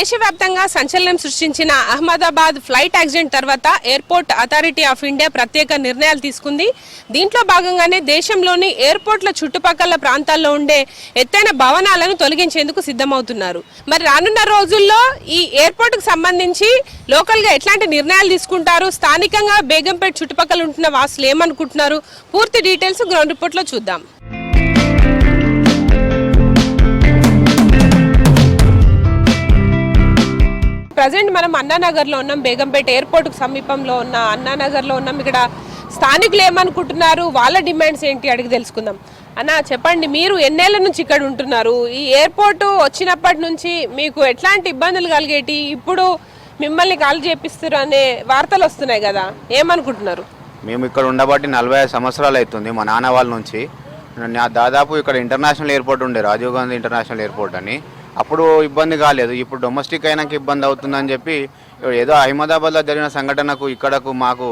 దేశవ్యాప్తంగా సంచలనం సృష్టించిన అహ్మదాబాద్ ఫ్లైట్ యాక్సిడెంట్ తర్వాత ఎయిర్పోర్ట్ అథారిటీ ఆఫ్ ఇండియా ప్రత్యేక నిర్ణయాలు తీసుకుంది. దీంట్లో భాగంగానే దేశంలోని ఎయిర్పోర్ట్ల చుట్టుపక్కల ప్రాంతాల్లో ఉండే ఎత్తైన భవనాలను తొలగించేందుకు సిద్ధమవుతున్నారు. మరి రానున్న రోజుల్లో ఈ ఎయిర్పోర్ట్కు సంబంధించి లోకల్గా ఎట్లాంటి నిర్ణయాలు తీసుకుంటారు? స్థానికంగా బేగంపేట చుట్టుపక్కల ఉంటున్న వాసులు ఏమనుకుంటున్నారు? పూర్తి డీటెయిల్స్ గ్రౌండ్ రిపోర్ట్లో చూద్దాం. ప్రజెంట్ మనం అన్నానగర్లో ఉన్నాం బేగంపేట ఎయిర్పోర్ట్కు సమీపంలో ఉన్న అన్నానగర్లో ఉన్నాం. ఇక్కడ స్థానికులు ఏమనుకుంటున్నారు? వాళ్ళ డిమాండ్స్ ఏంటి అడిగి తెలుసుకుందాం. అన్న చెప్పండి మీరు ఎన్నేళ్ళ నుంచి ఇక్కడ ఉంటున్నారు? ఈ ఎయిర్పోర్ట్ వచ్చినప్పటి నుంచి మీకు ఎట్లాంటి ఇబ్బందులు కలిగేటి? ఇప్పుడు మిమ్మల్ని కాల్ చేపిస్తారు అనే వార్తలు వస్తున్నాయి కదా. ఏమనుకుంటున్నారు? మేము ఇక్కడ ఉండబట్టి నలభై సంవత్సరాలు అవుతుంది మా నాన్న వాళ్ళ నుంచి. నా దాదాపు ఇక్కడ ఇంటర్నేషనల్ ఎయిర్పోర్ట్ ఉండే రాజీవ్ గాంధీ ఇంటర్నేషనల్ ఎయిర్పోర్ట్ అని. అప్పుడు ఇబ్బంది కాలేదు. ఇప్పుడు డొమెస్టిక్ అయినాక ఇబ్బంది అవుతుందని చెప్పి ఏదో అహ్మదాబాద్లో జరిగిన సంఘటనకు ఇక్కడకు మాకు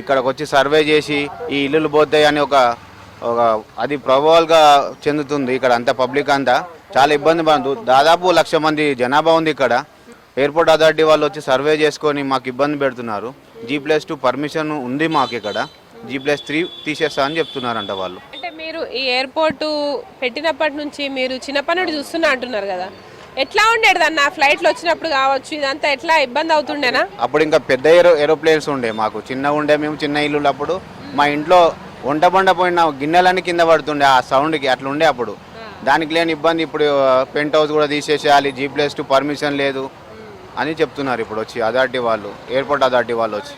ఇక్కడికి వచ్చి సర్వే చేసి ఈ ఇల్లులు పోతాయి అని ఒక ఒక అది ప్రభావాలుగా చెందుతుంది ఇక్కడ అంతా పబ్లిక్ అంతా. చాలా ఇబ్బంది పడుతుంది దాదాపు లక్ష మంది జనాభా ఉంది ఇక్కడ. ఎయిర్పోర్ట్ అథారిటీ వాళ్ళు వచ్చి సర్వే చేసుకొని మాకు ఇబ్బంది పెడుతున్నారు. జీ ప్లస్ టూ పర్మిషన్ ఉంది మాకు ఇక్కడ. జీ ప్లస్ త్రీ తీసేస్తా అని చెప్తున్నారంట వాళ్ళు. అంటే మీరు ఈ ఎయిర్పోర్ట్ పెట్టినప్పటి నుంచి మీరు చిన్నప్పటి నుండి చూస్తున్నా అంటున్నారు కదా. ఎట్లా ఉండేది అన్న ఫ్లైట్లు వచ్చినప్పుడు కావచ్చు ఇదంతా ఎట్లా ఇబ్బంది అవుతుండేనా? అప్పుడు ఇంకా పెద్ద ఏరో ఏరోప్లేన్స్ ఉండే మాకు. చిన్న ఉండే మేము చిన్న ఇల్లు అప్పుడు. మా ఇంట్లో వంట బండ పోయిన గిన్నెలన్నీ కింద పడుతుండే ఆ సౌండ్కి అట్లా ఉండే అప్పుడు. దానికి లేని ఇబ్బంది ఇప్పుడు పెంట్ హౌస్ కూడా తీసేసేయాలి జీ ప్లస్ టూ పర్మిషన్ లేదు. అని చెప్తున్నారు ఇప్పుడు వచ్చి అథారిటీ వాళ్ళు ఎయిర్పోర్ట్ అథారిటీ వాళ్ళు వచ్చి.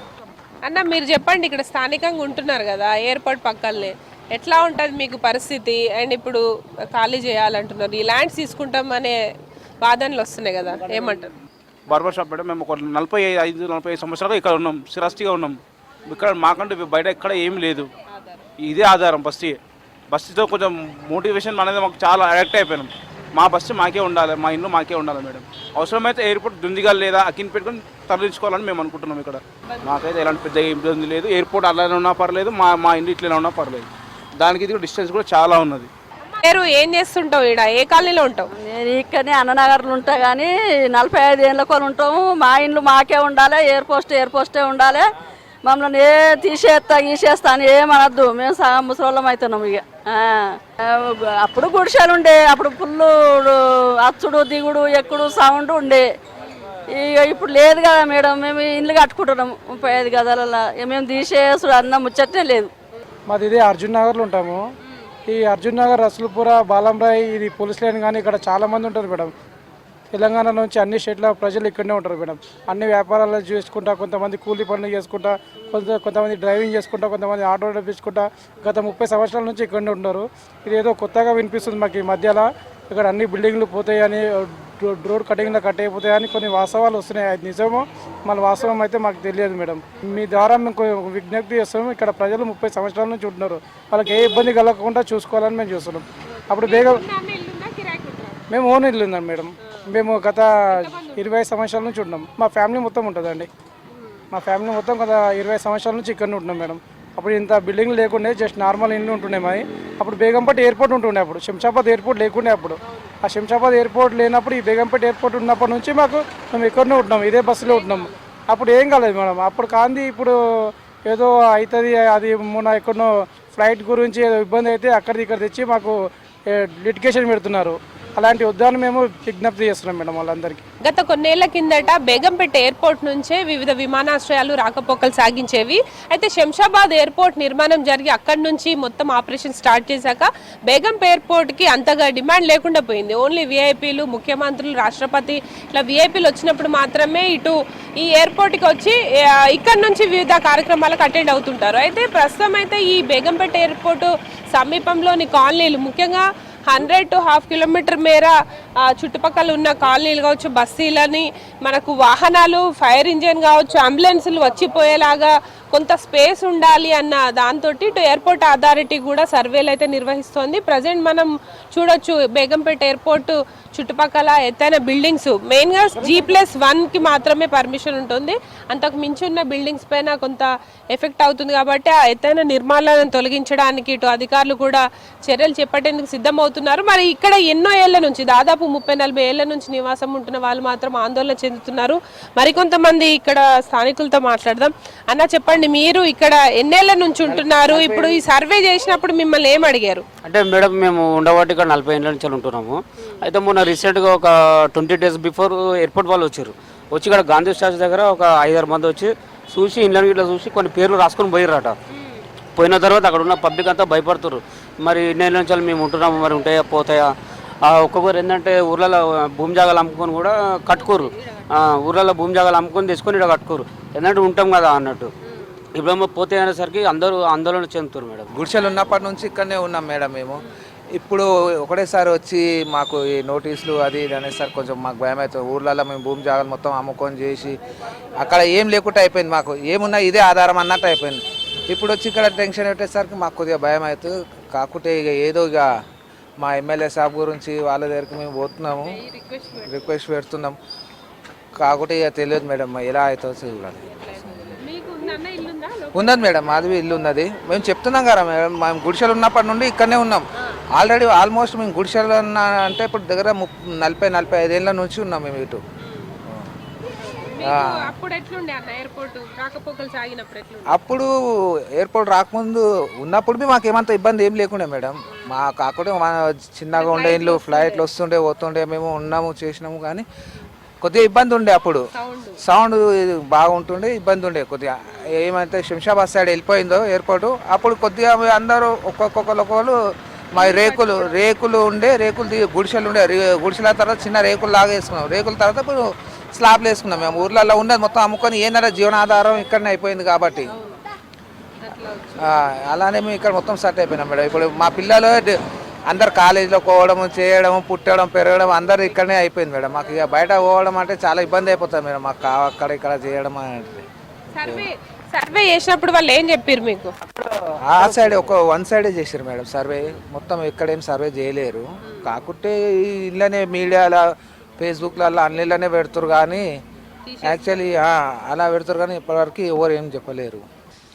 అన్న మీరు చెప్పండి ఇక్కడ స్థానికంగా ఉంటున్నారు కదా ఎయిర్పోర్ట్ పక్కనే ఎట్లా ఉంటుంది మీకు పరిస్థితి? అండ్ ఇప్పుడు ఖాళీ చేయాలంటున్నారు. ఈ ల్యాండ్స్ తీసుకుంటాం అనే వాదనలు వస్తున్నాయి కదా ఏమంటారు? బార్బర్ షాప్ మేడం మేము ఒక నలభై ఐదు నలభై ఐదు సంవత్సరాలుగా ఇక్కడ ఉన్నాం స్థిరాస్తిగా ఉన్నాం. ఇక్కడ మాకంటే బయట ఎక్కడ ఏం లేదు. ఇదే ఆధారం బస్తీ బస్తీతో కొంచెం మోటివేషన్ అనేది మాకు చాలా అడాక్ట్ అయిపోయినాం. మా బస్సు మాకే ఉండాలి మా ఇల్లు మాకే ఉండాలి మేడం. అవసరమైతే ఎయిర్పోర్ట్ దుందిగా లేదా అక్కిని పెట్టుకుని తరలించుకోవాలని మేము అనుకుంటున్నాం ఇక్కడ. మాకైతే ఎలాంటి పెద్ద ఇబ్బంది లేదు. ఎయిర్పోర్ట్ అలానే ఉన్నా పర్లేదు మా మా ఇంటి ఇట్లనే ఉన్నా పర్లేదు. దానికి ఇది డిస్టెన్స్ కూడా చాలా ఉన్నది. పేరు ఏం చేస్తుంటావు ఇక్కడ ఏ కాలనీలో ఉంటావు? నేను ఇక్కడనే అన్ననగర్లో ఉంటా కానీ నలభై ఐదు ఏళ్ళ కొని ఉంటాము. మా ఇండ్లు మాకే ఉండాలి ఎయిర్ పోస్ట్ ఎయిర్ పోస్టే ఉండాలి. మమ్మల్ని ఏ తీసేస్తా గీసేస్తా అని ఏమనద్దు మేము సగం ముసలోళ్ళం అవుతున్నాం ఇక. అప్పుడు గుడిసెలు ఉండే అప్పుడు ఫుల్లు అచ్చుడు దిగుడు ఎక్కుడు సౌండ్ ఉండే. ఇక ఇప్పుడు లేదు కదా మేడం మేము ఇండ్లు కట్టుకుంటున్నాం ముప్పై ఐదు గదాలలో. మేము తీసేసుడు అన్న ముచ్చట్నే లేదు. మాది ఇదే అర్జున్ నగర్లో ఉంటాము. ఈ అర్జున్ నగర్ రసూల్పుర బాలంరాయ్ ఇది పోలీస్ లైన్ కానీ ఇక్కడ చాలా మంది ఉంటారు మేడం. తెలంగాణ నుంచి అన్ని స్టేట్ల ప్రజలు ఇక్కడనే ఉంటారు మేడం. అన్ని వ్యాపారాలు చేసుకుంటా కొంతమంది కూలీ పనులు చేసుకుంటా కొంత కొంతమంది డ్రైవింగ్ చేసుకుంటా కొంతమంది ఆటో నడిపించుకుంటా గత ముప్పై సంవత్సరాల నుంచి ఇక్కడనే ఉంటారు ఇది ఏదో కొత్తగా వినిపిస్తుంది మాకు ఈ మధ్యలో. ఇక్కడ అన్ని బిల్డింగ్లు పోతాయని రోడ్ కటింగ్లో కట్ అయిపోతాయని కొన్ని వాస్తవాలు వస్తున్నాయి. అది నిజమో? మన వాస్తవం అయితే మాకు తెలియదు మేడం. మీ ద్వారా మేము విజ్ఞప్తి చేస్తున్నాం ఇక్కడ ప్రజలు ముప్పై సంవత్సరాల నుంచి ఉంటున్నారు. వాళ్ళకి ఏ ఇబ్బంది కలగకుండా చూసుకోవాలని మేము చూస్తున్నాం. అప్పుడు బేగం మేము ఓన్ ఇల్లు ఉందండి మేడం. మేము గత ఇరవై సంవత్సరాల నుంచి ఉంటున్నాం. మా ఫ్యామిలీ మొత్తం ఉంటుందండి. మా ఫ్యామిలీ మొత్తం గత ఇరవై సంవత్సరాల నుంచి ఇక్కడ ఉంటున్నాం మేడం. అప్పుడు ఇంత బిల్డింగ్ లేకుండే జస్ట్ నార్మల్ ఇల్లు ఉంటుండే మరి. అప్పుడు బేగంపేట ఎయిర్పోర్ట్ ఉంటుండే అప్పుడు శంషాబాద్ ఎయిర్పోర్ట్ లేకుండే అప్పుడు. ఆ శంషాబాద్ ఎయిర్పోర్ట్ లేనప్పుడు ఈ బేగంపేట ఎయిర్పోర్ట్ ఉన్నప్పటి నుంచి మాకు మేము ఎక్కడనే ఉంటున్నాం ఇదే బస్సులో ఉంటున్నాం. అప్పుడు ఏం కాలేదు మేడం. అప్పుడు కాంది ఇప్పుడు ఏదో అవుతుంది అది మొన్న ఎక్కడో ఫ్లైట్ గురించి ఏదో ఇబ్బంది అయితే అక్కడిది ఇక్కడ తెచ్చి మాకు లిటికేషన్ పెడుతున్నారు. అలాంటి వద్దని మేము విజ్ఞప్తి చేస్తున్నాం మేడం వాళ్ళందరికీ. గత కొన్నేళ్ళ కిందట బేగంపేట ఎయిర్పోర్ట్ నుంచే వివిధ విమానాశ్రయాలు రాకపోకలు సాగించేవి. అయితే శంషాబాద్ ఎయిర్పోర్ట్ నిర్మాణం జరిగి అక్కడి నుంచి మొత్తం ఆపరేషన్ స్టార్ట్ చేశాక బేగం ఎయిర్పోర్ట్కి అంతగా డిమాండ్ లేకుండా పోయింది. ఓన్లీ విఐపీలు ముఖ్యమంత్రులు రాష్ట్రపతి ఇట్లా విఐపీలు వచ్చినప్పుడు మాత్రమే ఇటు ఈ ఎయిర్పోర్ట్కి వచ్చి ఇక్కడ నుంచి వివిధ కార్యక్రమాలకు అటెండ్ అవుతుంటారు. అయితే ప్రస్తుతం అయితే ఈ బేగంపేట ఎయిర్పోర్ట్ సమీపంలోని కాలనీలు ముఖ్యంగా హండ్రెడ్ టు హాఫ్ కిలోమీటర్ మేర చుట్టుపక్కల ఉన్న కాలనీలు కావచ్చు బస్తీలని మనకు వాహనాలు ఫైర్ ఇంజిన్ కావచ్చు అంబులెన్సులు వచ్చిపోయేలాగా కొంత స్పేస్ ఉండాలి అన్న దాంతో ఇటు ఎయిర్పోర్ట్ అథారిటీ కూడా సర్వేలు అయితే నిర్వహిస్తోంది. ప్రజెంట్ మనం చూడొచ్చు బేగంపేట ఎయిర్పోర్ట్ చుట్టుపక్కల ఎత్తైన బిల్డింగ్స్. మెయిన్గా జీ ప్లస్ వన్కి మాత్రమే పర్మిషన్ ఉంటుంది. అంతకు మించి ఉన్న బిల్డింగ్స్ పైన కొంత ఎఫెక్ట్ అవుతుంది కాబట్టి ఆ ఎత్తైన నిర్మాణాలను తొలగించడానికి ఇటు అధికారులు కూడా చర్యలు చేపట్టేందుకు సిద్ధమవుతున్నారు. మరి ఇక్కడ ఎన్నో ఏళ్ళ నుంచి దాదాపు ముప్పై నలభై ఏళ్ళ నుంచి నివాసం ఉంటున్న వాళ్ళు మాత్రం ఆందోళన చెందుతున్నారు. మరికొంతమంది ఇక్కడ స్థానికులతో మాట్లాడదాం. అన్న చెప్పండి. మీరు ఇక్కడ ఎన్నేళ్ళ నుంచి ఉంటున్నారు? ఇప్పుడు ఈ సర్వే చేసినప్పుడు మిమ్మల్ని ఏం అడిగారు? అంటే మేడం మేము ఉండబట్టి ఇక్కడ నలభై ఏళ్ళ నుంచి ఉంటున్నాము. అయితే మొన్న రీసెంట్గా ఒక ట్వంటీ డేస్ బిఫోర్ ఎయిర్పోర్ట్ వాళ్ళు వచ్చారు. వచ్చి ఇక్కడ గాంధీ స్టాచ్యూ దగ్గర ఒక ఐదారు మంది వచ్చి చూసి ఇండ్లని ఇట్లా చూసి కొన్ని పేర్లు రాసుకొని పోయిర్రట. పోయిన తర్వాత అక్కడ ఉన్న పబ్లిక్ అంతా భయపడుతున్నారు మరి ఇన్నేళ్ళ నుంచి మేము ఉంటున్నాము మరి ఉంటాయా పోతాయా? ఆ ఒక్కొక్కరు ఏంటంటే ఊర్లలో భూమి జాగాలు అమ్ముకొని కూడా కట్టుకోరు. ఊర్లలో భూమి జాగాలు అమ్ముకొని తెచ్చుకొని ఇక్కడ కట్టుకోరు. ఏంటంటే ఉంటాం కదా అన్నట్టు. ఇప్పుడేమో పోతే అనేసరికి అందరూ ఆందోళన చెందుతారు మేడం. గుడిసెలు ఉన్నప్పటి నుంచి ఇక్కడనే ఉన్నాం మేడం మేము. ఇప్పుడు ఒకటేసారి వచ్చి మాకు ఈ నోటీసులు అది ఇది అనేసరికి కొంచెం మాకు భయం అవుతుంది ఊర్లలో మేము భూమి జాగాలు మొత్తం అమ్ముకొని చేసి అక్కడ ఏం లేకుండా అయిపోయింది మాకు. ఏమున్నా ఇదే ఆధారం అన్నట్టు అయిపోయింది. ఇప్పుడు వచ్చి ఇక్కడ టెన్షన్ పెట్టేసరికి మాకు కొద్దిగా భయం అవుతుంది కాకుంటే ఇక ఏదో ఇక మా ఎమ్మెల్యే సాబ్ గురించి వాళ్ళ దగ్గరికి మేము పోతున్నాము. రిక్వెస్ట్ పెడుతున్నాం. కాకుంటే ఇక తెలియదు మేడం ఎలా అవుతుందో చూడాలి. ఉన్నది మేడం మాది ఇల్లు ఉన్నది. మేము చెప్తున్నాం కదా మేడం మేము గుడిసెలు ఉన్నప్పటి నుండి ఇక్కడనే ఉన్నాం. ఆల్రెడీ ఆల్మోస్ట్ మేము గుడిసెలు ఉన్న అంటే ఇప్పుడు దగ్గర నలభై నలభై ఐదేళ్ళ నుంచి ఉన్నాం మేము ఇటు. అప్పుడు ఎట్లుండే అన్న ఎయిర్పోర్ట్? రాకపోకలు సాగినప్పుడు ఎట్లుండే? అప్పుడు ఎయిర్పోర్ట్ రాకముందు ఉన్నప్పుడు బి మాకు ఏమంత ఇబ్బంది ఏం లేకుండే మేడం. మా కాకుండా మా చిన్నగా ఉండే ఇల్లు ఫ్లైట్లు వస్తుండే పోతుండే మేము ఉన్నాము చేసినాము కానీ కొద్దిగా ఇబ్బంది ఉండే అప్పుడు. సౌండ్. బాగుంటుండే ఇబ్బంది ఉండే కొద్దిగా. ఏమైతే శంషాబాద్ సైడ్ వెళ్ళిపోయిందో ఎయిర్పోర్ట్ అప్పుడు కొద్దిగా అందరూ ఒక్కొక్కరు ఒక్కొక్కరు మా రేకులు రేకులు ఉండే రేకులు గుడిసెలు ఉండే గుడిసెల తర్వాత చిన్న రేకులు లాగా వేసుకున్నాం రేకుల తర్వాత ఇప్పుడు స్లాబ్లు వేసుకున్నాం మేము. ఊర్లలో ఉండేది మొత్తం అమ్ముకొని ఏంటంటే జీవనాధారం ఇక్కడనే అయిపోయింది కాబట్టి. అలానే మేము ఇక్కడ మొత్తం సెట్ అయిపోయినాం మేడం. ఇప్పుడు మా పిల్లలు అందరు కాలేజీలో పోవడం చేయడం పుట్టడం పెరగడం అందరు ఇక్కడనే అయిపోయింది మేడం. మాకు ఇక బయట పోవడం అంటే చాలా ఇబ్బంది అయిపోతుంది మేడం. మాకు అక్కడ ఇక్కడ చేయడం అంటే సర్వే సర్వే చేసినప్పుడు వాళ్ళు ఏం చెప్పారు మీకు? ఆ సైడ్ ఒక వన్ సైడే చేశారు మేడం సర్వే. మొత్తం ఎక్కడేం సర్వే చేయలేరు. కాకుంటే ఇళ్ళనే మీడియాలో ఫేస్బుక్లలో అన్నిళ్ళనే పెడుతురు కానీ యాక్చువల్లీ అలా పెడుతురు కానీ ఇప్పటివరకు ఎవరు ఏం చెప్పలేరు.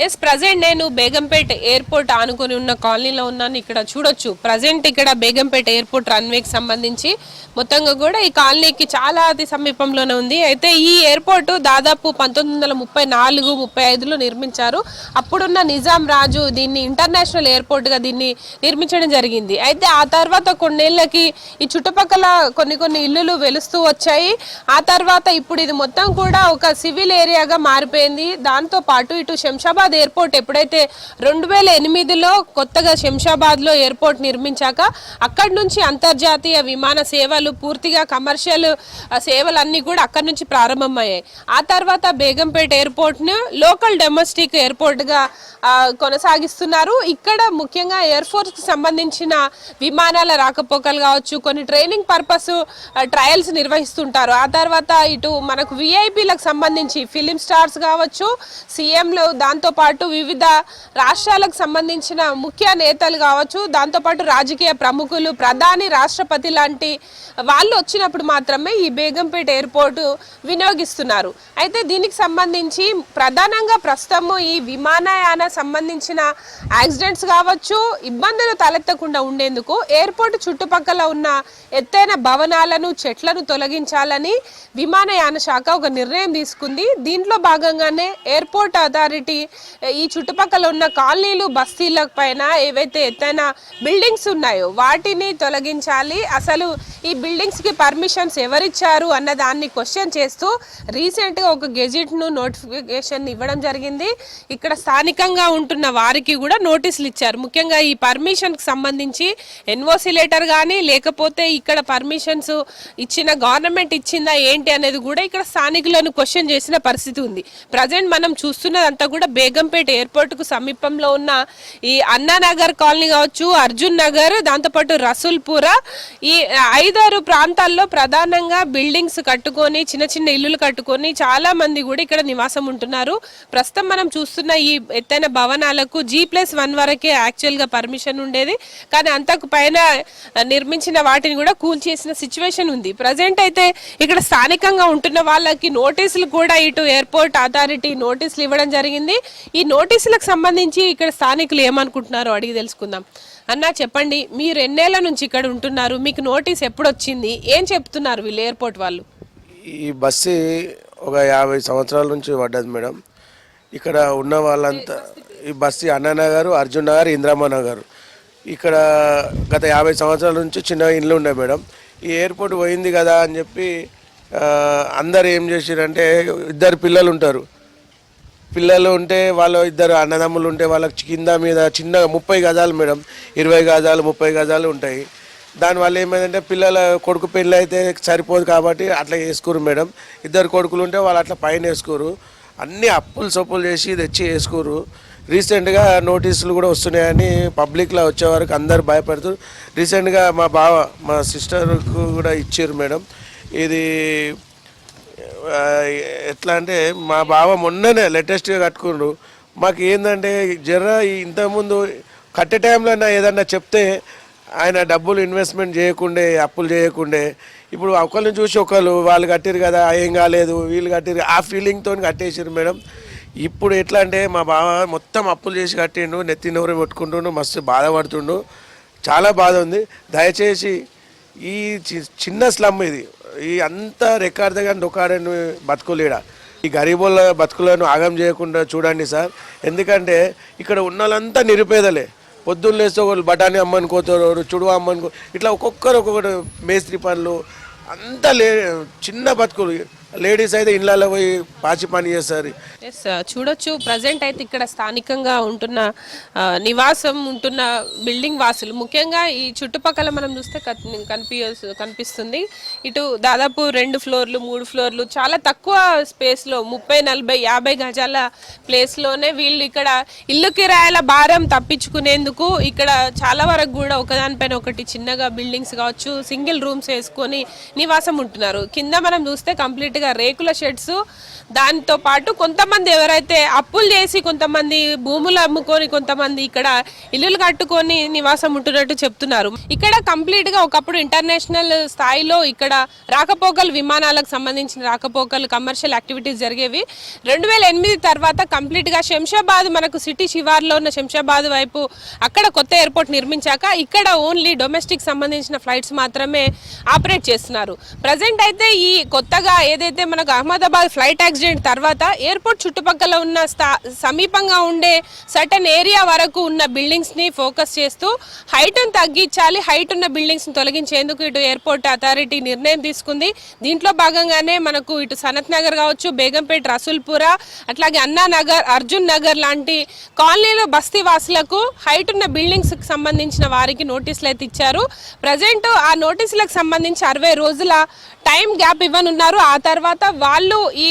ఎస్ ప్రజెంట్ నేను బేగంపేట ఎయిర్పోర్ట్ ఆనుకొని ఉన్న కాలనీలో ఉన్నాను. ఇక్కడ చూడొచ్చు. ప్రజెంట్ ఇక్కడ బేగంపేట ఎయిర్పోర్ట్ రన్వేకి సంబంధించి మొత్తంగా కూడా ఈ కాలనీకి చాలా అతి సమీపంలోనే ఉంది. అయితే ఈ ఎయిర్పోర్ట్ దాదాపు పంతొమ్మిది వందల ముప్పై నాలుగు ముప్పై ఐదులో నిర్మించారు. అప్పుడున్న నిజాం రాజు దీన్ని ఇంటర్నేషనల్ ఎయిర్పోర్ట్గా దీన్ని నిర్మించడం జరిగింది. అయితే ఆ తర్వాత కొన్నేళ్ళకి ఈ చుట్టుపక్కల కొన్ని కొన్ని ఇల్లులు వెలుస్తూ వచ్చాయి. ఆ తర్వాత ఇప్పుడు ఇది మొత్తం కూడా ఒక సివిల్ ఏరియాగా మారిపోయింది. దాంతో పాటు ఇటు శంషాబాద్ ఎయిర్పోర్ట్ ఎప్పుడైతే రెండు వేల ఎనిమిదిలో కొత్తగా శంషాబాద్లో ఎయిర్పోర్ట్ నిర్మించాక అక్కడి నుంచి అంతర్జాతీయ విమాన సేవలు పూర్తిగా కమర్షియల్ సేవలు అన్నీ కూడా అక్కడి నుంచి ప్రారంభమయ్యాయి. ఆ తర్వాత బేగంపేట ఎయిర్పోర్ట్ను లోకల్ డొమెస్టిక్ ఎయిర్పోర్ట్గా కొనసాగిస్తున్నారు. ఇక్కడ ముఖ్యంగా ఎయిర్ ఫోర్స్కి సంబంధించిన విమానాల రాకపోకలు కావచ్చు కొన్ని ట్రైనింగ్ పర్పస్ ట్రయల్స్ నిర్వహిస్తుంటారు. ఆ తర్వాత ఇటు మనకు విఐపీలకు సంబంధించి ఫిలిం స్టార్స్ కావచ్చు సీఎంలు పాటు వివిధ రాష్ట్రాలకు సంబంధించిన ముఖ్య నేతలు కావచ్చు దాంతోపాటు రాజకీయ ప్రముఖులు ప్రధాని రాష్ట్రపతి లాంటి వాళ్ళు వచ్చినప్పుడు మాత్రమే ఈ బేగంపేట ఎయిర్పోర్టు వినియోగిస్తున్నారు. అయితే దీనికి సంబంధించి ప్రధానంగా ప్రస్తుతము ఈ విమానయాన సంబంధించిన యాక్సిడెంట్స్ కావచ్చు ఇబ్బందులు తలెత్తకుండా ఉండేందుకు ఎయిర్పోర్ట్ చుట్టుపక్కల ఉన్న ఎత్తైన భవనాలను చెట్లను తొలగించాలని విమానయాన శాఖ ఒక నిర్ణయం తీసుకుంది. దీంట్లో భాగంగానే ఎయిర్పోర్ట్ అథారిటీ ఈ చుట్టుపక్కల ఉన్న కాలనీలు బస్తీల పైన ఏవైతే ఎత్తైన బిల్డింగ్స్ ఉన్నాయో వాటిని తొలగించాలి. అసలు ఈ బిల్డింగ్స్కి పర్మిషన్స్ ఎవరిచ్చారు అన్న దాన్ని క్వశ్చన్ చేస్తూ రీసెంట్గా ఒక గెజిట్ను నోటిఫికేషన్ ఇవ్వడం జరిగింది. ఇక్కడ స్థానికంగా ఉంటున్న వారికి కూడా నోటీసులు ఇచ్చారు. ముఖ్యంగా ఈ పర్మిషన్కి సంబంధించి ఎన్ఓసి లెటర్ కానీ లేకపోతే ఇక్కడ పర్మిషన్స్ ఇచ్చిన గవర్నమెంట్ ఇచ్చిందా ఏంటి అనేది కూడా ఇక్కడ స్థానికులను క్వశ్చన్ చేసిన పరిస్థితి ఉంది. ప్రజెంట్ మనం చూస్తున్నదంతా కూడా బే బేగంపేట ఎయిర్పోర్ట్కు సమీపంలో ఉన్న ఈ అన్నానగర్ కాలనీ కావచ్చు అర్జున్ నగర్ దాంతోపాటు రసూల్పుర ఈ ఐదారు ప్రాంతాల్లో ప్రధానంగా బిల్డింగ్స్ కట్టుకొని చిన్న చిన్న ఇల్లులు కట్టుకొని చాలా మంది కూడా ఇక్కడ నివాసం ఉంటున్నారు. ప్రస్తుతం మనం చూస్తున్న ఈ ఎత్తైన భవనాలకు జీ ప్లస్ వన్ వరకే యాక్చువల్గా పర్మిషన్ ఉండేది. కానీ అంతకు పైన నిర్మించిన వాటిని కూడా కూల్చేసిన సిచ్యువేషన్ ఉంది. ప్రజెంట్ అయితే ఇక్కడ స్థానికంగా ఉంటున్న వాళ్ళకి నోటీసులు కూడా ఇటు ఎయిర్పోర్ట్ అథారిటీ నోటీసులు ఇవ్వడం జరిగింది. ఈ నోటీసులకు సంబంధించి ఇక్కడ స్థానికులు ఏమనుకుంటున్నారో అడిగి తెలుసుకుందాం. అన్న చెప్పండి మీరు ఎన్నేళ్ళ నుంచి ఇక్కడ ఉంటున్నారు? మీకు నోటీస్ ఎప్పుడు వచ్చింది ఏం చెప్తున్నారు వీళ్ళు ఎయిర్పోర్ట్ వాళ్ళు? ఈ బస్సు ఒక యాభై సంవత్సరాల నుంచి పడ్డది మేడం. ఇక్కడ ఉన్న వాళ్ళంతా ఈ బస్సు అన్నానగర్ అర్జున్ నగర్ ఇంద్రమ్మ నగర్ ఇక్కడ గత యాభై సంవత్సరాల నుంచి చిన్న ఇల్లు ఉండే మేడం. ఈ ఎయిర్పోర్ట్ పోయింది కదా అని చెప్పి అందరు ఏం చేసిరంటే ఇద్దరు పిల్లలు ఉంటారు. పిల్లలు ఉంటే వాళ్ళు ఇద్దరు అన్నదమ్ములు ఉంటే వాళ్ళకి కింద మీద చిన్న ముప్పై గజాలు మేడం. ఇరవై గజాలు ముప్పై గజాలు ఉంటాయి. దానివల్ల ఏమైందంటే పిల్లల కొడుకు పెళ్ళి అయితే సరిపోదు కాబట్టి అట్లా వేసుకోరు మేడం. ఇద్దరు కొడుకులు ఉంటే వాళ్ళు అట్లా పైన వేసుకోరు. అన్ని అప్పులు సొప్పులు చేసి తెచ్చి వేసుకోరు. రీసెంట్గా నోటీసులు కూడా వస్తున్నాయని పబ్లిక్లో వచ్చే వరకు అందరు భయపడుతూ రీసెంట్గా మా బావ మా సిస్టర్కు కూడా ఇచ్చారు మేడం. ఇది ఎట్లా అంటే మా బావ మొన్ననే లేటెస్ట్గా కట్టుకుండ్రు మాకు ఏంటంటే జర ఇంతకుముందు కట్టే టైంలో ఏదన్నా చెప్తే ఆయన డబ్బులు ఇన్వెస్ట్మెంట్ చేయకుండే అప్పులు చేయకుండే. ఇప్పుడు ఒకరిని చూసి ఒకళ్ళు వాళ్ళు కట్టిరు కదా ఏం కాలేదు వీళ్ళు కట్టిరు ఆ ఫీలింగ్తో కట్టేసారు మేడం. ఇప్పుడు ఎట్లా అంటే మా బావ మొత్తం అప్పులు చేసి కట్టిండు నెత్తి నోరు కొట్టుకుంటుండు మస్తు బాధపడుతుండు. చాలా బాధ ఉంది. దయచేసి ఈ చి- చిన్న స్లమ్ ఇది. ఈ అంత రికార్డుగా డొక్కాడని బతుకులేడా? ఈ గరీబుల బతుకులను ఆగం చేయకుండా చూడండి సార్. ఎందుకంటే ఇక్కడ ఉన్న వాళ్ళంతా నిరుపేదలే. పొద్దున్న లేస్తే ఒకళ్ళు బఠానీ అమ్మనుకోతారు చుడువా అమ్మనుకో ఇట్లా ఒక్కొక్కరు ఒక్కొక్కటి మేస్త్రి పనులు అంతా లే చిన్న బతుకులు. లేడీస్ అయితే ఇళ్ళలో పోయి పాచి పని చేస్తారు. ఎస్ చూడొచ్చు. ప్రజెంట్ అయితే ఇక్కడ స్థానికంగా ఉంటున్న నివాసం ఉంటున్న బిల్డింగ్ వాసులు. ముఖ్యంగా ఈ చుట్టుపక్కల మనం చూస్తే కనిపి కనిపిస్తుంది. ఇటు దాదాపు రెండు ఫ్లోర్లు మూడు ఫ్లోర్లు చాలా తక్కువ స్పేస్లో ముప్పై నలభై యాభై గజాల ప్లేస్లోనే వీళ్ళు ఇక్కడ ఇల్లు కిరాయల భారం తప్పించుకునేందుకు ఇక్కడ చాలా వరకు కూడా ఒకదానిపైన ఒకటి చిన్నగా బిల్డింగ్స్ కావచ్చు సింగిల్ రూమ్స్ వేసుకొని నివాసం ఉంటున్నారు. కింద మనం చూస్తే కంప్లీట్గా రేకుల షెడ్స్ దాంతో పాటు కొంతమంది ఎవరైతే అప్పులు చేసి కొంతమంది భూములు అమ్ముకొని కొంతమంది ఇక్కడ ఇల్లులు కట్టుకొని నివాసం ఉంటున్నట్టు చెప్తున్నారు. ఇక్కడ కంప్లీట్గా ఒకప్పుడు ఇంటర్నేషనల్ స్థాయిలో ఇక్కడ రాకపోకలు విమానాలకు సంబంధించిన రాకపోకలు కమర్షియల్ యాక్టివిటీస్ జరిగేవి. రెండు వేల ఎనిమిది తర్వాత కంప్లీట్గా శంషాబాద్ మనకు సిటీ శివార్లో ఉన్న శంషాబాద్ వైపు అక్కడ కొత్త ఎయిర్పోర్ట్ నిర్మించాక ఇక్కడ ఓన్లీ డొమెస్టిక్ సంబంధించిన ఫ్లైట్స్ మాత్రమే ఆపరేట్ చేస్తున్నారు. ప్రజెంట్ అయితే ఈ కొత్తగా ఏదైతే మనకు అహ్మదాబాద్ ఫ్లైట్ యాక్సిడెంట్ తర్వాత ఎయిర్పోర్ట్ చుట్టుపక్కల ఉన్న స్థా- సమీపంగా ఉండే సటన్ ఏరియా వరకు ఉన్న బిల్డింగ్స్ని ఫోకస్ చేస్తూ హైట్ తగ్గించాలి. హైట్ ఉన్న బిల్డింగ్స్ని తొలగించేందుకు ఇటు ఎయిర్పోర్ట్ అథారిటీ నిర్ణయం తీసుకుంది. దీంట్లో భాగంగానే మనకు ఇటు సనత్ నగర్ కావచ్చు బేగంపేట రసూల్పుర అట్లాగే అన్నా నగర్ అర్జున్ నగర్ లాంటి కాలనీలో బస్తీ వాసులకు హైట్ ఉన్న బిల్డింగ్స్కి సంబంధించిన వారికి నోటీసులు అయితే ఇచ్చారు. ప్రజెంట్ ఆ నోటీసులకు సంబంధించి అరవై రోజుల టైం గ్యాప్ ఇవ్వనున్నారు. ఆ తర్వాత తర్వాత వాళ్ళు ఈ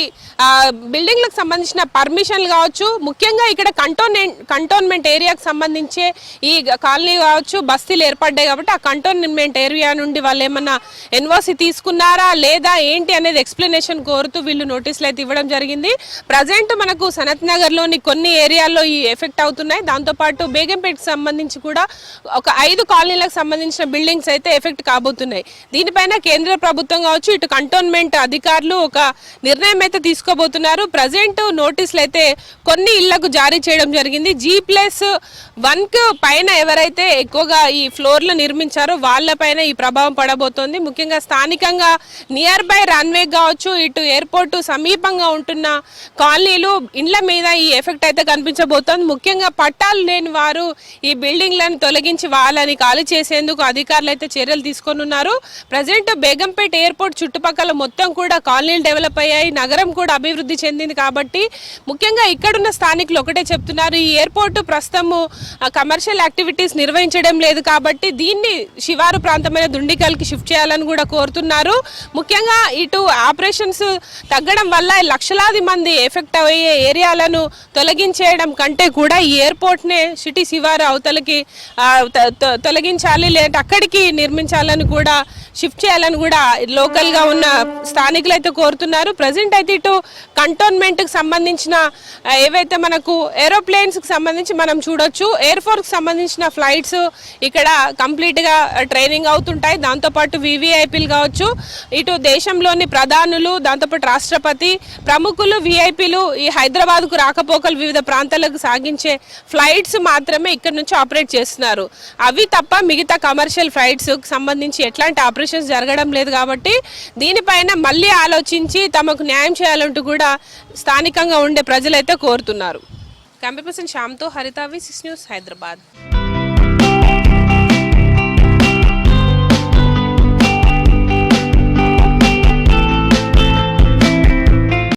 బిల్డింగ్లకు సంబంధించిన పర్మిషన్లు కావచ్చు ముఖ్యంగా ఇక్కడ కంటోన్మెంట్ కంటోన్మెంట్ ఏరియాకు సంబంధించే ఈ కాలనీ కావచ్చు బస్తీలు ఏర్పడ్డాయి కాబట్టి ఆ కంటోన్మెంట్ ఏరియా నుండి వాళ్ళు ఏమన్నా ఎన్ఓసి తీసుకున్నారా లేదా ఏంటి అనేది ఎక్స్ప్లెనేషన్ కోరుతూ వీళ్ళు నోటీసులు అయితే ఇవ్వడం జరిగింది. ప్రజెంట్ మనకు సనత్ నగర్లోని కొన్ని ఏరియాల్లో ఈ ఎఫెక్ట్ అవుతున్నాయి. దాంతోపాటు బేగంపేటకి సంబంధించి కూడా ఒక ఐదు కాలనీలకు సంబంధించిన బిల్డింగ్స్ అయితే ఎఫెక్ట్ కాబోతున్నాయి. దీనిపైన కేంద్ర ప్రభుత్వం కావచ్చు ఇటు కంటోన్మెంట్ అధికారులు ఒక నిర్ణయం అయితే తీసుకోబోతున్నారు. ప్రజెంట్ నోటీసులు అయితే కొన్ని ఇళ్ళకు జారీ చేయడం జరిగింది. జీ ప్లస్ వన్కు పైన ఎవరైతే ఎక్కువగా ఈ ఫ్లోర్లు నిర్మించారో వాళ్ళపైన ఈ ప్రభావం పడబోతోంది. ముఖ్యంగా స్థానికంగా నియర్ బై రన్వే కావచ్చు ఇటు ఎయిర్పోర్ట్ సమీపంగా ఉంటున్న కాలనీలు ఇండ్ల మీద ఈ ఎఫెక్ట్ అయితే కనిపించబోతోంది. ముఖ్యంగా పట్టాలు లేని వారు ఈ బిల్డింగ్లను తొలగించి వాళ్ళని ఖాళీ చేసేందుకు అధికారులు అయితే చర్యలు తీసుకొని ఉన్నారు. ప్రజెంట్ బేగంపేట ఎయిర్పోర్ట్ చుట్టుపక్కల మొత్తం కూడా కాలనీ కాలనీలు డెవలప్ అయ్యాయి నగరం కూడా అభివృద్ధి చెందింది కాబట్టి ముఖ్యంగా ఇక్కడున్న స్థానికులు ఒకటే చెప్తున్నారు ఈ ఎయిర్పోర్ట్ ప్రస్తుతము కమర్షియల్ యాక్టివిటీస్ నిర్వహించడం లేదు కాబట్టి దీన్ని శివారు ప్రాంతమైన దుండికల్కి షిఫ్ట్ చేయాలని కూడా కోరుతున్నారు. ముఖ్యంగా ఇటు ఆపరేషన్స్ తగ్గడం వల్ల లక్షలాది మంది ఎఫెక్ట్ అయ్యే ఏరియాలను తొలగించేయడం కంటే కూడా ఈ ఎయిర్పోర్ట్నే సిటీ శివారు అవతలకి త- తొలగించాలి లేదంటే అక్కడికి నిర్మించాలని కూడా షిఫ్ట్ చేయాలని కూడా లోకల్గా ఉన్న స్థానికులు అయితే కోరుతున్నారు. ప్రజెంట్ అయితే ఇటు కంటోన్మెంట్కి సంబంధించిన ఏవైతే మనకు ఏరోప్లేన్స్కి సంబంధించి మనం చూడొచ్చు ఎయిర్ ఫోర్స్కి సంబంధించిన ఫ్లైట్స్ ఇక్కడ కంప్లీట్గా ట్రైనింగ్ అవుతుంటాయి. దాంతోపాటు వివిఐపీలు కావచ్చు ఇటు దేశంలోని ప్రధానులు దాంతోపాటు రాష్ట్రపతి ప్రముఖులు విఐపీలు ఈ హైదరాబాద్కు రాకపోకలు వివిధ ప్రాంతాలకు సాగించే ఫ్లైట్స్ మాత్రమే ఇక్కడ నుంచి ఆపరేట్ చేస్తున్నారు. అవి తప్ప మిగతా కమర్షియల్ ఫ్లైట్స్కి సంబంధించి ఎట్లాంటి ఆపరేషన్స్ జరగడం లేదు కాబట్టి దీనిపైన మళ్ళీ ఆలోచించి తమకు న్యాయం చేయాలంటూ కూడా స్థానికంగా ఉండే ప్రజలైతే కోరుతున్నారు. కంపెపర్సన్ శ్యామ్తో హరితావి సిక్స్ న్యూస్ హైదరాబాద్.